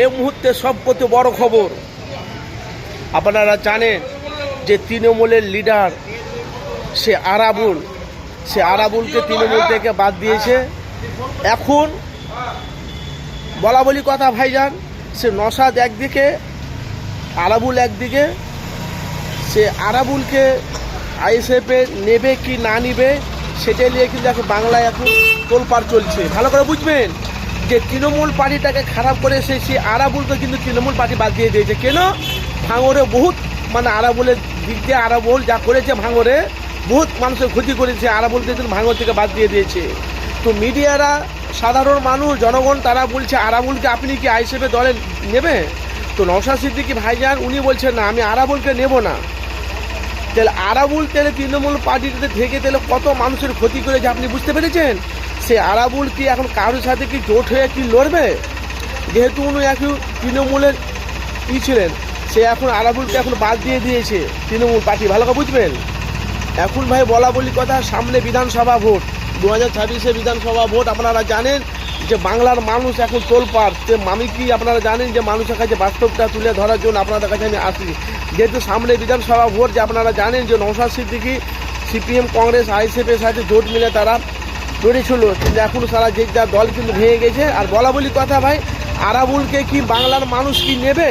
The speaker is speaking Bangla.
এই মুহূর্তে সবকত বড় খবর। আপনারা জানেন যে তৃণমূলের লিডার সে আরাবুল, সে আরাবুলকে তৃণমূল থেকে বাদ দিয়েছে। এখন বলা বলি কথা ভাইজান, সে নসাদ একদিকে, আরাবুল একদিকে। সে আরাবুলকে আইএসএফে নেবে কি না নিবে সেটা নিয়ে কিন্তু এখন বাংলায় এখন তোলপাড় চলছে। ভালো করে বুঝবেন? যে তৃণমূল পার্টিটাকে খারাপ করে সে সে আরাবুলকে কিন্তু তৃণমূল পার্টি বাদ দিয়ে দিয়েছে। কেন? ভাঙরে বহুত মানে আরাবুলের দিক দিয়ে আরাবুল যা করেছে ভাঙরে, বহুত মানুষের ক্ষতি করেছে, আরাবুলকে কিন্তু ভাঙর থেকে বাদ দিয়ে দিয়েছে। তো মিডিয়ারা, সাধারণ মানুষ, জনগণ, তারা বলছে, আরাবুলকে আপনি কি আইসেফে দলে নেবে তো নওশাদ সিদ্দিকি ভাইজান, উনি বলছেন, না, আমি আরাবুলকে নেব না। তাহলে আরাবুল তাহলে তৃণমূল পার্টিতে থেকে তাহলে কত মানুষের ক্ষতি করেছে আপনি বুঝতে পেরেছেন? সে আরাবুল কি এখন কারোর সাথে কি জোট হয়ে কি লড়বে? যেহেতু উনি এখন তৃণমূলের ই ছিলেন, সে এখন আরাবুলকে এখন বাদ দিয়ে দিয়েছে তৃণমূল পার্টি। ভালো করে বুঝবেন? এখন ভাই বলা বলি কথা, সামনে বিধানসভা ভোট। দু হাজার ছাব্বিশে বিধানসভা ভোট, আপনারা জানেন যে বাংলার মানুষ এখন তোলপাড় সে আমি কি আপনারা জানেন যে মানুষের কাছে বাস্তবটা তুলে ধরার জন্য আপনাদের কাছে আমি আসি? যেহেতু সামনে বিধানসভা ভোট, যে আপনারা জানেন যে নৌসাদ সিদ্দিকি সিপিএম কংগ্রেস আইসিএফের সাথে জোট মিলে তারা লড়েছিল। কিন্তু এখন সারা যে দল কিন্তু ভেঙে গেছে। আর বলা বলি কথা ভাই, আরাবুলকে কি বাংলার মানুষ কি নেবে?